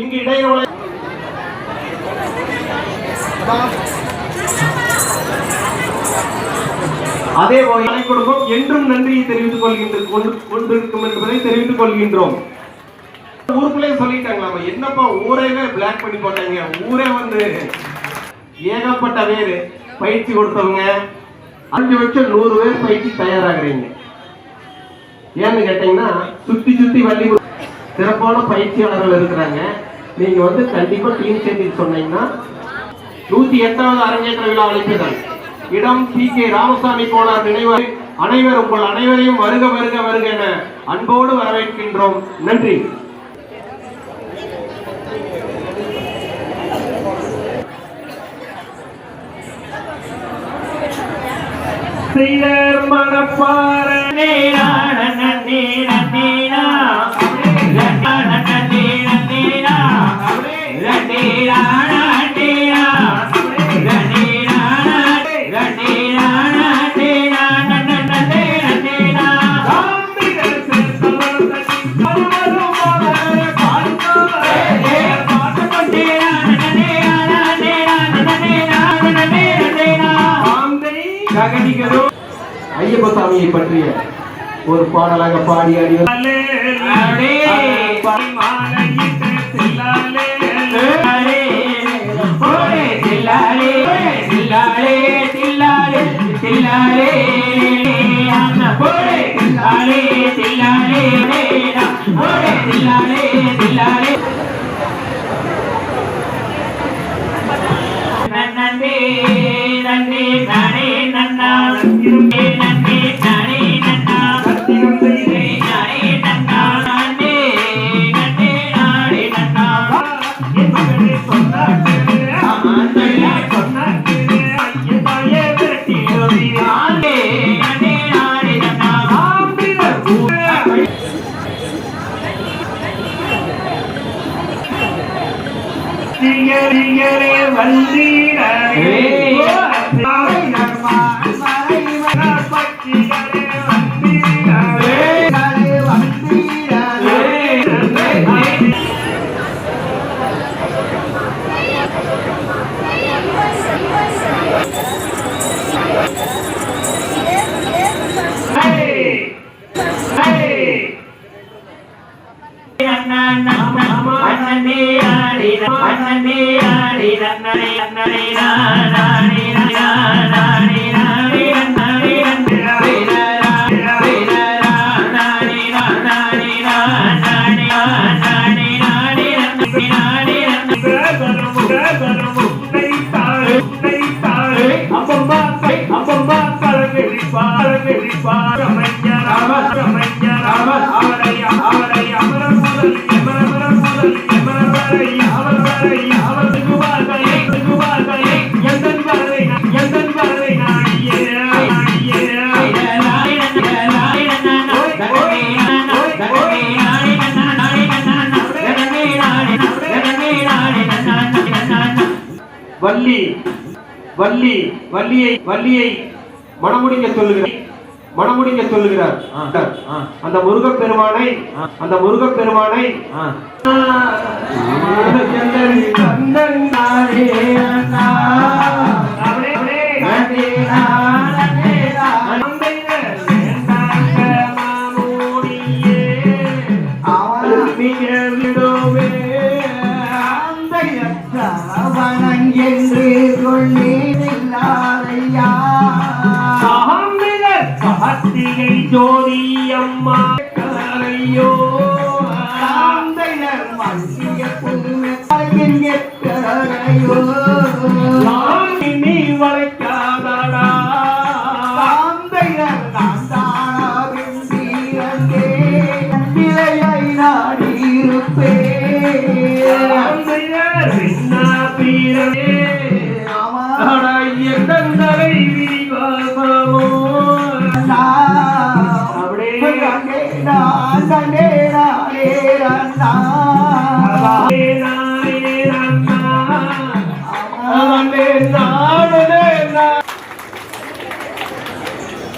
இங்கு இடையூறு அதே போல் குடும்பம் என்றும் நன்றியை தெரிவித்துக் கொள்கின்ற கொண்டிருக்கும் என்பதை தெரிவித்துக் கொள்கின்றோம். ஊருக்குள்ளே சொல்லிட்டாங்களாமா என்னப்பா ஊரையவே பிளாக் பண்ணி போட்டாங்க? ஊரே வந்து ஏகப்பட்ட பேர் பயிற்சி கொடுத்தவங்க. அஞ்சு லட்சம் நூறு பேர் பயிற்சி தயாராகிறீங்க. ஏன்னு கேட்டீங்கன்னா சுத்தி சுத்தி வள்ளி சிறப்பான பயிற்சியாளர்கள் இருக்கிறாங்க. நீங்க வந்து கண்டிப்பா டீம் சேர்ந்து சொன்னீங்கன்னா நூத்தி எட்டாவது அரங்கேற்ற விழா அழைப்புதல் இடம் சி கே ராமசாமி போனார் நினைவு. அனைவர் உங்கள் அனைவரையும் வருக வருக வருக என அன்போடு வரவேற்கின்றோம். நன்றி. செய்தர் மனப்பாறை ஐயப்ப சாமியை பற்றிய ஒரு பாடலாக பாடி அடி சிங்கரிங்கரே வந்தீரே Hey! அவரை அவரை அமர முதல் வள்ளி வள்ளி வள்ளியை வள்ளியை மணமுடிக்க சொல்லுகிறார் மணமுடிக்க சொல்லுகிறார். அந்த முருகப் பெருமானை அந்த முருகப் பெருமானை கொள்ளீரில்லாதையா கார்த்திகை ஜோதி அம்மா கரையோ ஆந்தையர் மல்லிய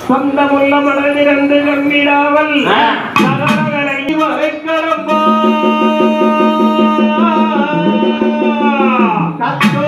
சொந்தமுள்ள மனதிறந்து கண்ணிடாமல் நகரங்களை வரைக்கிறப்பா கத்தோ